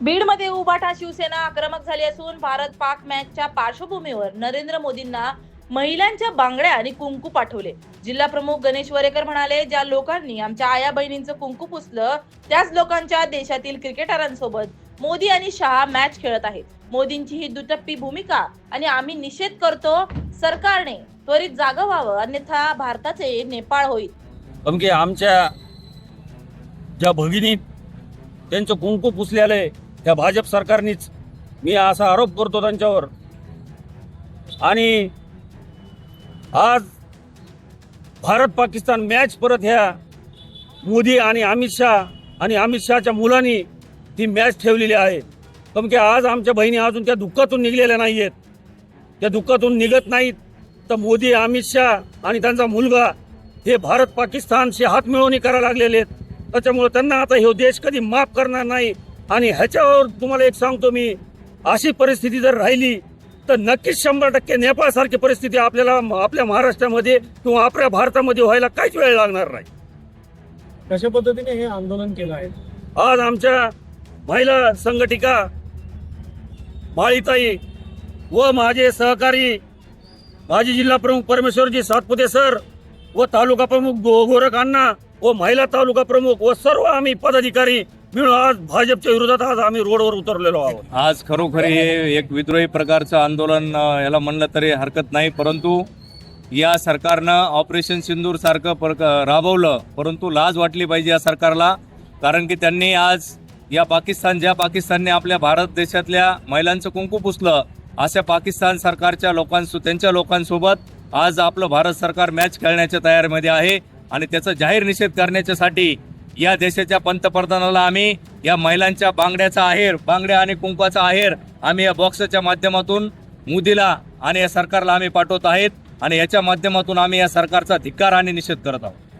बीडमध्ये उबाठा शिवसेना आक्रमक झाली असून भारत पाक मॅचच्या पार्श्वभूमीवर नरेंद्र मोदींना महिलांच्या बांगड्या आणि कुंकू पाठवले. जिल्हा प्रमुख गणेश वरेकर म्हणाले ज्या लोकांनी आमच्या आया बहिणींचं कुंकू पुसलं त्याच लोकांच्या देशातील क्रिकेटरांसोबत मोदी आणि शहा मॅच खेळत आहेत. मोदींची ही दुटप्पी भूमिका आणि आम्ही निषेध करतो सरकारने त्वरित जागा व्हावं अन्यथा भारताचे नेपाळ होईल. कारण की आमच्या ज्या भगिनी त्यांचं कुंकू पुसलेलं आहे त्या भाजप सरकारनीच. मी असा आरोप करतो त्यांच्यावर. आणि आज भारत पाकिस्तान मॅच परत ह्या मोदी आणि अमित शहा आणि अमित शहाच्या मुलांनी ती मॅच ठेवलेली आहे. कारण की आज आमच्या बहिणी अजून त्या दुःखातून निघलेल्या नाही आहेत त्या दुःखातून निघत नाहीत. तर मोदी अमित शहा आणि त्यांचा मुलगा हे भारत पाकिस्तानशी हात मिळवणी करायला लागलेले आहेत. त्याच्यामुळे त्यांना आता हे देश कधी माफ करणार नाही. आणि ह्याच्यावर तुम्हाला एक सांगतो मी. अशी परिस्थिती जर राहिली तर नक्कीच शंभर टक्के नेपाळसारखी परिस्थिती आपल्याला आपल्या महाराष्ट्रामध्ये किंवा आपल्या भारतामध्ये व्हायला काहीच वेळ लागणार नाही. कशा पद्धतीने हे आंदोलन केलं आहे? आज आमच्या महिला संघटिका माळीताई व माझे सहकारी माजी जिल्हा प्रमुख परमेश्वरजी सातपुते सर व तालुका प्रमुख गोरख अण्णा व महिला तालुका प्रमुख व सर्व आम्ही पदाधिकारी मिळून आज भाजपच्या विरोधात आज आम्ही रोडवर उतरलेलो आहोत. आज खरोखर हे एक विद्रोही प्रकारचं आंदोलन याला म्हणलं तरी हरकत नाही परंतु या सरकारनं ऑपरेशन सिंदूर सारखं पर राबवलं परंतु लाज वाटली पाहिजे या सरकारला कारण की त्यांनी आज या पाकिस्तान ज्या पाकिस्तानने आपल्या भारत देशातल्या महिलांचं कुंकू पुसलं अशा पाकिस्तान सरकारच्या लोकांसो त्यांच्या लोकांसोबत आज आपलं भारत सरकार मॅच खेळण्याच्या तयारीमध्ये आहे आणि त्याचा जाहीर निषेध करण्याच्यासाठी या देशाच्या पंतप्रधानाला आम्ही या महिलांच्या बांगड्याचा आहेर बांगड्या आणि कुंकवाचा आहेर आम्ही या बॉक्सच्या माध्यमातून मोदीला आणि या सरकारला आम्ही पाठवत आहेत आणि याच्या माध्यमातून आम्ही या सरकारचा धिक्कार आणि निषेध करत आहोत.